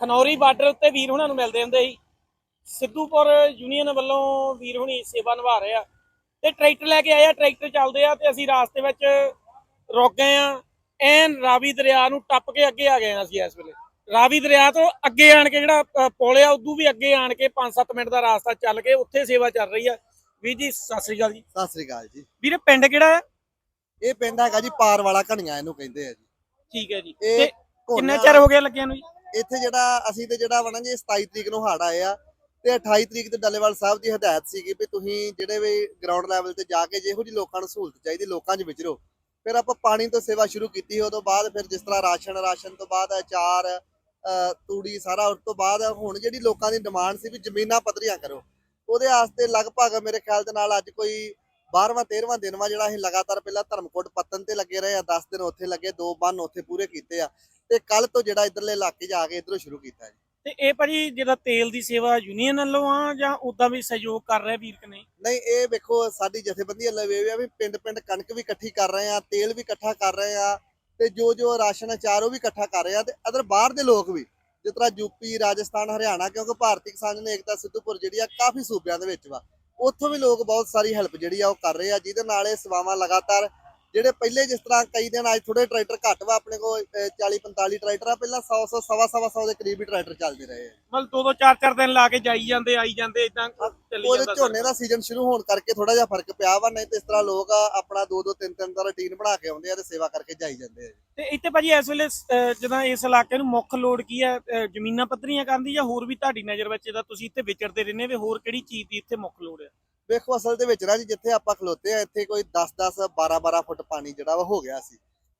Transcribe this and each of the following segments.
Khanauri border ਉੱਤੇ ਵੀਰ ਹੁਣਾਂ ਨੂੰ ਮਿਲਦੇ ਹੁੰਦੇ ਸੀ। ਸਿੱਧੂਪੁਰ ਯੂਨੀਅਨ ਵੱਲੋਂ ਵੀਰ ਹੁਣੀ ਸੇਵਾ ਨਿਭਾ ਰਹੇ ਆ ਤੇ ਟਰੈਕਟਰ ਲੈ ਕੇ ਆਏ ਆ ਟਰੈਕਟਰ ਚੱਲਦੇ ਆ ਤੇ ਅਸੀਂ ਰਾਸਤੇ ਵਿੱਚ ਰੁਕ ਗਏ ਆ। ਐਨ ਰਾਵੀ ਦਰਿਆ ਨੂੰ ਟੱਪ ਕੇ ਅੱਗੇ ਆ ਗਏ ਆ ਅਸੀਂ ਇਸ ਵੇਲੇ। ਰਾਵੀ ਦਰਿਆ ਤੋਂ ਅੱਗੇ ਆਣ ਕੇ ਜਿਹੜਾ ਅ, ਪੁਲ ਆ ਉਦੋਂ ਵੀ ਅੱਗੇ ਆਣ ਕੇ 5-7 ਮਿੰਟ ਦਾ ਰਾਸਤਾ ਚੱਲ ਕੇ ਉੱਥੇ ਸੇਵਾ ਚੱਲ ਰਹੀ ਆ। ਵੀਰ ਜੀ ਸਤਿ ਸ੍ਰੀ ਅਕਾਲ ਜੀ। ਸਤਿ ਸ੍ਰੀ ਅਕਾਲ ਜੀ। ਵੀਰੇ ਪਿੰਡ ਕਿਹੜਾ ਹੈ ਇਹ ਪਿੰਡ ਹੈਗਾ ਜੀ ਪਾਰ ਵਾਲਾ ਘਣੀਆਂ ਇਹਨੂੰ ਕਹਿੰਦੇ ਆ ਜੀ। ਠੀਕ ਹੈ ਜੀ। ਤੇ ਕਿੰਨਾ ਚਿਰ ਹੋ ਗਿਆ ਲੱਗਿਆ ਨੂੰ ਜੀ? ਇੱਥੇ ਜਿਹੜਾ ਅਸੀਂ ਤੇ ਜਿਹੜਾ ਵਣਾ ਜੀ 27 ਤਰੀਕ ਨੂੰ ਹੜ ਆਏ ਆ ਤੇ 28 ਤਰੀਕ ਤੇ ਡੱਲੇਵਾਲ ਸਾਹਿਬ ਦੀ ਹਦਾਇਤ ਸੀਗੀ ਵੀ ਤੁਸੀਂ ਜਿਹੜੇ ਵੀ ਗਰਾਊਂਡ ਲੈਵਲ ਤੇ ਜਾ ਕੇ ਜਿਹੋ ਜੀ ਲੋਕਾਂ ਨੂੰ ਸਹੂਲਤ ਚਾਹੀਦੀ, ਲੋਕਾਂ 'ਚ ਵਿਚਰੋ। ਫਿਰ ਆਪਾਂ ਪਾਣੀ ਤੋਂ ਸੇਵਾ ਸ਼ੁਰੂ ਕੀਤੀ, ਉਦੋਂ ਬਾਅਦ ਫਿਰ ਜਿਸ ਤਰ੍ਹਾਂ ਰਾਸ਼ਨ ਰਾਸ਼ਨ ਤੋਂ ਬਾਅਦ ਅਚਾਰ ਤੂੜੀ ਸਾਰਾ ਉਸ ਤੋਂ ਬਾਅਦ ਹੁਣ ਜਿਹੜੀ ਲੋਕਾਂ ਦੀ ਡਿਮਾਂਡ ਸੀ ਵੀ ਜ਼ਮੀਨਾਂ ਪੱਧਰੀਆਂ ਕਰੋ। ਉਹਦੇ ਵਾਸਤੇ ਲਗਭਗ ਮੇਰੇ ਖਿਆਲ ਦੇ ਨਾਲ ਅੱਜ ਕੋਈ 12ਵਾਂ 13ਵਾਂ ਦਿਨ ਵਾ ਜਿਹੜਾ ਅਸੀਂ ਲਗਾਤਾਰ ਪਹਿਲਾਂ ਧਰਮਕੋਟ ਪੱਤਨ ਤੇ ਲੱਗੇ ਰਹੇ ਆ 10 ਦਿਨ ਉੱਥੇ ਲੱਗੇ, ਦੋ ਬੰਨ ਉੱਥੇ ਪੂਰੇ ਕੀਤੇ ਆ। ਤੇ ਕੱਲ ਤੋਂ ਜਿਹੜਾ ਇਧਰਲੇ ਇਲਾਕੇ ਜਾ ਕੇ ਇਧਰੋਂ ਸ਼ੁਰੂ ਕੀਤਾ ਜੀ। ਤੇ ਇਹ ਭਾਜੀ ਜਿਹੜਾ ਤੇਲ ਦੀ ਸੇਵਾ ਯੂਨੀਅਨ ਵੱਲੋਂ ਆ ਜਾਂ ਉਦਾਂ ਵੀ ਸਹਿਯੋਗ ਕਰ ਰਿਹਾ ਵੀਰ ਕਿ ਨਹੀਂ? ਨਹੀਂ ਇਹ ਵੇਖੋ ਸਾਡੀ ਜਥੇਬੰਦੀ ਇਹ ਆ ਵੀ ਪਿੰਡ ਪਿੰਡ ਕਣਕ ਵੀ ਇਕੱਠੀ ਕਰ ਰਹੇ ਆ ਤੇਲ ਵੀ ਇਕੱਠਾ ਕਰ ਰਹੇ ਆ ਤੇ ਜੋ ਜੋ ਰਾਸ਼ਨ ਅਚਾਰ ਉਹ ਵੀ ਇਕੱਠਾ ਕਰ ਰਹੇ ਆ ਤੇ ਅਦਰ ਬਾਹਰ ਦੇ ਲੋਕ ਵੀ ਜਿਸ ਤਰ੍ਹਾਂ ਯੂਪੀ ਰਾਜਸਥਾਨ ਹਰਿਆਣਾ ਕਿਉਂਕਿ ਭਾਰਤੀ ਕਿਸਾਨ ਨੇ ਏਕਤਾ ਸਿੱਧੂਪੁਰ ਜਿਹੜੀ ਆ ਕਾਫੀ ਸੂਬਿਆਂ ਦੇ ਵਿੱਚ ਵਾ। ਉੱਥੋਂ ਵੀ ਲੋਕ ਬਹੁਤ ਸਾਰੀ ਹੈਲਪ ਜਿਹੜੀ ਆ ਉਹ ਕਰ ਰਹੇ ਆ ਜਿਹਦੇ ਨਾਲ ਇਹ ਸੇਵਾਵਾਂ ਲਗਾਤਾਰ ਜਿਹੜੇ ਪਹਿਲੇ ਜਿਸ ਤਰ੍ਹਾਂ ਕਈ ਦਿਨ ਅੱਜ ਥੋੜੇ ਟਰੈਕਟਰ ਘੱਟ ਵਾ ਆਪਣੇ ਕੋਲ 40 45 ਟਰੈਕਟਰ ਆ ਪਹਿਲਾਂ 100 100 ਸਵਾ ਸਵਾ 100 ਦੇ ਕਰੀਬ ਹੀ ਟਰੈਕਟਰ ਚੱਲਦੇ ਰਹੇ ਮਤਲਬ ਦੋ ਦੋ ਚਾਰ ਚਾਰ ਦਿਨ ਲਾ ਕੇ ਜਾਈ ਜਾਂਦੇ ਆਈ ਜਾਂਦੇ ਇਦਾਂ ਚੱਲੀ ਜਾਂਦਾ ਝੋਨੇ ਦਾ ਸੀਜ਼ਨ ਸ਼ੁਰੂ ਹੋਣ ਕਰਕੇ ਥੋੜਾ ਜਿਹਾ ਫ਼ਰਕ ਪਿਆ ਵਾ ਨਹੀਂ ਤੇ ਇਸ ਤਰ੍ਹਾਂ ਲੋਕ ਆ ਆਪਣਾ ਦੋ ਦੋ ਤਿੰਨ ਤਿੰਨ ਦਾ ਰੁਟੀਨ ਬਣਾ ਕੇ ਆਉਂਦੇ ਆ ਤੇ ਸੇਵਾ ਕਰਕੇ ਜਾਈ ਜਾਂਦੇ ਆ। ਤੇ ਇੱਥੇ ਭਾਜੀ ਇਸ ਵੇਲੇ ਜਦੋਂ ਇਸ ਇਲਾਕੇ ਨੂੰ ਮੁੱਖ ਲੋੜ ਕੀ ਹੈ ਜ਼ਮੀਨਾਂ ਪੱਧਰੀਆਂ ਕਰਨ ਦੀ ਜਾਂ ਹੋਰ ਵੀ ਤੁਹਾਡੀ ਨਜ਼ਰ ਵਿੱਚ ਇਹਦਾ ਤੁਸੀਂ ਇੱਥੇ ਵਿਚਰਦੇ ਰਹਿੰਦੇ ਵੀ ਹੋਰ ਕਿਹੜੀ ਚੀਜ਼ ਦੀ ਇੱਥੇ ਮੁੱਖ ਲੋੜ ਹੈ ਵੇਖੋ ਅਸਲ ਦੇ ਵਿੱਚ ਨਾ ਜੀ ਜਿੱਥੇ ਆਪਾਂ ਖਲੋਤੇ ਆ ਇੱਥੇ ਕੋਈ 10 10 12 12 ਫੁੱਟ ਪਾਣੀ ਜਿਹੜਾ ਵਾ ਹੋ ਗਿਆ ਸੀ।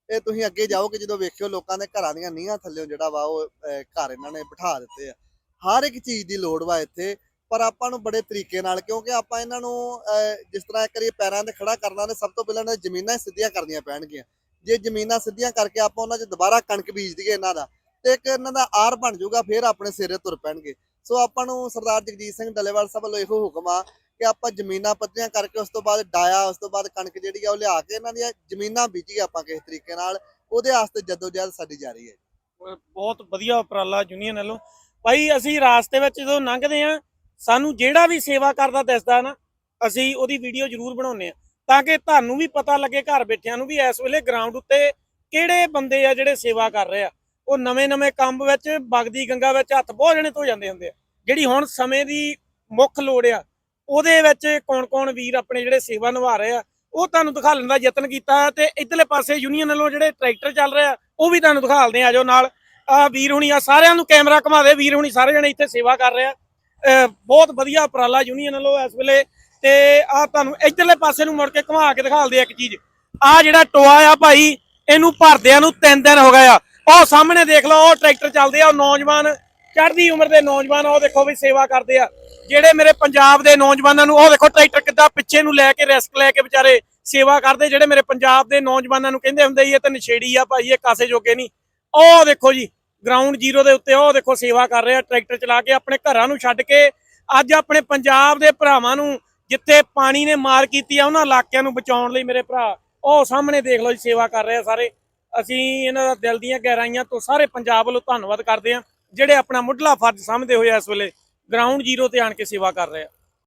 ਇਹ ਤੁਸੀਂ ਅੱਗੇ ਜਾਓਗੇ ਜਦੋਂ ਵੇਖਿਓ ਲੋਕਾਂ ਦੇ ਘਰਾਂ ਦੀਆਂ ਨੀਹਾਂ ਥੱਲੇੋਂ ਜਿਹੜਾ ਵਾ ਉਹ ਅਹ, ਘਰ ਇਹਨਾਂ ਨੇ ਬਿਠਾ ਦਿੱਤੇ ਆ। ਹਰ ਇੱਕ ਚੀਜ਼ ਦੀ ਲੋੜ ਵਾ ਇੱਥੇ ਪਰ ਆਪਾਂ ਨੂੰ ਬੜੇ ਤਰੀਕੇ ਨਾਲ ਕਿਉਂਕਿ ਆਪਾਂ ਇਹਨਾਂ ਨੂੰ ਅਹ, ਜਿਸ ਤਰ੍ਹਾਂ ਕਰੀਏ ਪੈਰਾਂ ਤੇ ਖੜਾ ਕਰਨਾ ਤੇ ਸਭ ਤੋਂ ਪਹਿਲਾਂ ਇਹਨਾਂ ਦੀ ਜ਼ਮੀਨਾਂ ਸਿੱਧੀਆਂ ਕਰਨੀਆਂ ਪੈਣਗੀਆਂ। ਜੇ ਜ਼ਮੀਨਾਂ ਸਿੱਧੀਆਂ ਕਰਕੇ ਆਪਾਂ ਉਹਨਾਂ 'ਚ ਦੁਬਾਰਾ ਕਣਕ ਬੀਜ ਦਈਏ ਇਹਨਾਂ ਦਾ ਤੇ ਇੱਕ ਇਹਨਾਂ ਦਾ ਆਰ ਬਣ ਜਾਊਗਾ, ਫਿਰ ਆਪਣੇ ਸਿਰੇ ਤੁਰ ਪੈਣਗੇ। ਸੋ ਆਪਾਂ ਨੂੰ ਸਰਦਾਰ ਜਗਜੀਤ ਸਿੰਘ ਡੱਲੇਵਾਲ ਸਾਹਿਬ ਵੱਲੋਂ ਇਹੋ ਹੁਕਮ ਆ ਕਿ ਆਪਾਂ ਜ਼ਮੀਨਾਂ ਪੱਧਰੀਆਂ ਕਰਕੇ ਉਸ ਤੋਂ ਬਾਅਦ ਡਾਇਆ, ਉਸ ਤੋਂ ਬਾਅਦ ਕਣਕ ਜਿਹੜੀ ਆ ਉਹ ਲਿਆ ਕੇ ਇਹਨਾਂ ਦੀਆਂ ਜ਼ਮੀਨਾਂ ਬੀਜੀ ਆਪਾਂ ਕਿਸੇ ਤਰੀਕੇ ਨਾਲ। ਉਹਦੇ ਵਾਸਤੇ ਜਦੋਜਹਿਦ ਸਾਡੀ ਜਾਰੀ ਹੈ। ਬਹੁਤ ਵਧੀਆ ਉਪਰਾਲਾ ਯੂਨੀਅਨ ਵੱਲੋਂ। ਭਾਈ, ਅਸੀਂ ਰਾਸਤੇ ਵਿੱਚ ਜਦੋਂ ਲੰਘਦੇ ਆ ਸਾਨੂੰ ਜਿਹੜਾ ਵੀ ਸੇਵਾ ਕਰਦਾ ਦਿਸਦਾ ਨਾ, ਅਸੀਂ ਉਹਦੀ ਵੀਡੀਓ ਜ਼ਰੂਰ ਬਣਾਉਂਦੇ ਆ ਤਾਂ ਕਿ ਤੁਹਾਨੂੰ ਵੀ ਪਤਾ ਲੱਗੇ ਘਰ ਬੈਠਿਆਂ ਨੂੰ ਵੀ ਇਸ ਵੇਲੇ ਗਰਾਊਂਡ ਉੱਤੇ ਕਿਹੜੇ ਬੰਦੇ ਆ ਜਿਹੜੇ ਸੇਵਾ ਕਰ ਰਹੇ ਆ। ਉਹ ਨਵੇਂ-ਨਵੇਂ ਕੰਮ ਵਿੱਚ ਬਗਦੀ ਗੰਗਾ ਵਿੱਚ ਹੱਥ ਬਹੁਤ ਜਣੇ ਧੋ ਜਾਂਦੇ ਹੁੰਦੇ ਆ। ਜਿਹੜੀ ਹੁਣ ਸਮੇਂ ਦੀ ਮੁੱਖ ਲੋੜ ਆ, ਉਹਦੇ ਵਿੱਚ ਕੌਣ-ਕੌਣ ਵੀਰ ਆਪਣੇ ਜਿਹੜੇ ਸੇਵਾ ਨਿਭਾ ਰਹੇ ਆ, ਉਹ ਤੁਹਾਨੂੰ ਦਿਖਾਉਣ ਦਾ ਯਤਨ ਕੀਤਾ ਤੇ ਇਧਰਲੇ ਪਾਸੇ ਯੂਨੀਅਨ ਵੱਲੋਂ ਜਿਹੜੇ ਟਰੈਕਟਰ ਚੱਲ ਰਿਹਾ ਉਹ ਵੀ ਤੁਹਾਨੂੰ ਦਿਖਾਲਦੇ ਆ ਜੋ ਨਾਲ। ਆ ਵੀਰ ਹੁਣੀ, ਆ ਸਾਰਿਆਂ ਨੂੰ ਕੈਮਰਾ ਘੁਮਾ ਦੇ ਵੀਰ ਹੁਣੀ ਸਾਰੇ ਜਣੇ ਇੱਥੇ ਸੇਵਾ ਕਰ ਰਹੇ ਆ। ਅਹ ਬਹੁਤ ਵਧੀਆ ਉਪਰਾਲਾ ਯੂਨੀਅਨ ਵੱਲੋਂ ਇਸ ਵੇਲੇ ਤੇ ਆ ਤੁਹਾਨੂੰ ਇਧਰਲੇ ਪਾਸੇ ਨੂੰ ਮੁੜ ਕੇ ਘੁਮਾ ਕੇ ਦਿਖਾਲਦੇ ਆ ਇੱਕ ਚੀਜ਼। ਆ ਜਿਹੜਾ ਟੋਆ ਆ ਭਾਈ, ਇਹਨੂੰ ਭਰਦਿਆਂ ਨੂੰ ਤਿੰਨ ਦਿਨ ਹੋ ਗਏ ਆ। ਉਹ ਸਾਹਮਣੇ ਦੇਖ ਲਓ, ਉਹ ਟਰੈਕਟਰ ਚੱਲਦੇ ਆ, ਉਹ ਨੌਜਵਾਨ, ਚੜ੍ਹਦੀ ਉਮਰ ਦੇ ਨੌਜਵਾਨ, ਉਹ ਦੇਖੋ ਵੀ ਸੇਵਾ ਕਰਦੇ ਆ। ਜਿਹੜੇ ਮੇਰੇ ਪੰਜਾਬ ਦੇ ਨੌਜਵਾਨਾਂ ਨੂੰ, ਉਹ ਦੇਖੋ ਟਰੈਕਟਰ ਕਿੱਦਾਂ ਪਿੱਛੇ ਨੂੰ ਲੈ ਕੇ, ਰਿਸਕ ਲੈ ਕੇ ਵਿਚਾਰੇ ਸੇਵਾ ਕਰਦੇ। ਜਿਹੜੇ ਮੇਰੇ ਪੰਜਾਬ ਦੇ ਨੌਜਵਾਨਾਂ ਨੂੰ ਕਹਿੰਦੇ ਹੁੰਦੇ ਇਹ ਤਾਂ ਨਸ਼ੇੜੀ ਆ ਭਾਈ, ਇਹ ਕਾਸੇ ਜੋਗੇ ਨਹੀਂ। ਉਹ ਦੇਖੋ ਜੀ ਗਰਾਊਂਡ ਜ਼ੀਰੋ ਦੇ ਉੱਤੇ ਉਹ ਦੇਖੋ ਸੇਵਾ ਕਰ ਰਿਹਾ, ਟਰੈਕਟਰ ਚਲਾ ਕੇ ਆਪਣੇ ਘਰਾਂ ਨੂੰ ਛੱਡ ਕੇ, ਅੱਜ ਆਪਣੇ ਪੰਜਾਬ ਦੇ ਭਰਾਵਾਂ ਨੂੰ ਜਿੱਥੇ ਪਾਣੀ ਨੇ ਮਾਰ ਕੀਤੀ ਆ, ਉਹਨਾਂ ਇਲਾਕਿਆਂ ਨੂੰ ਬਚਾਉਣ ਲਈ ਮੇਰੇ ਭਰਾ, ਉਹ ਸਾਹਮਣੇ ਦੇਖ ਲਓ ਜੀ, ਸੇਵਾ ਕਰ ਰਹੇ ਆ ਸਾਰੇ। ਅਸੀਂ ਇਹਨਾਂ ਦਾ ਦਿਲ ਦੀਆਂ ਗਹਿਰਾਈਆਂ ਤੋਂ ਸਾਰੇ ਪੰਜਾਬ ਵੱਲੋਂ ਧੰਨਵਾਦ ਕਰਦੇ ਹਾਂ, ਜਿਹੜੇ ਆਪਣਾ ਮੁੱਢਲਾ ਫਰਜ਼ ਸਮਝਦੇ ਹੋਏ ਇਸ ਵੇਲੇ ਗਰਾਊਂਡ ਜ਼ੀਰੋ ਤੇ ਆਣ ਕੇ ਸੇਵਾ ਕਰ ਰਹੇ ਆ।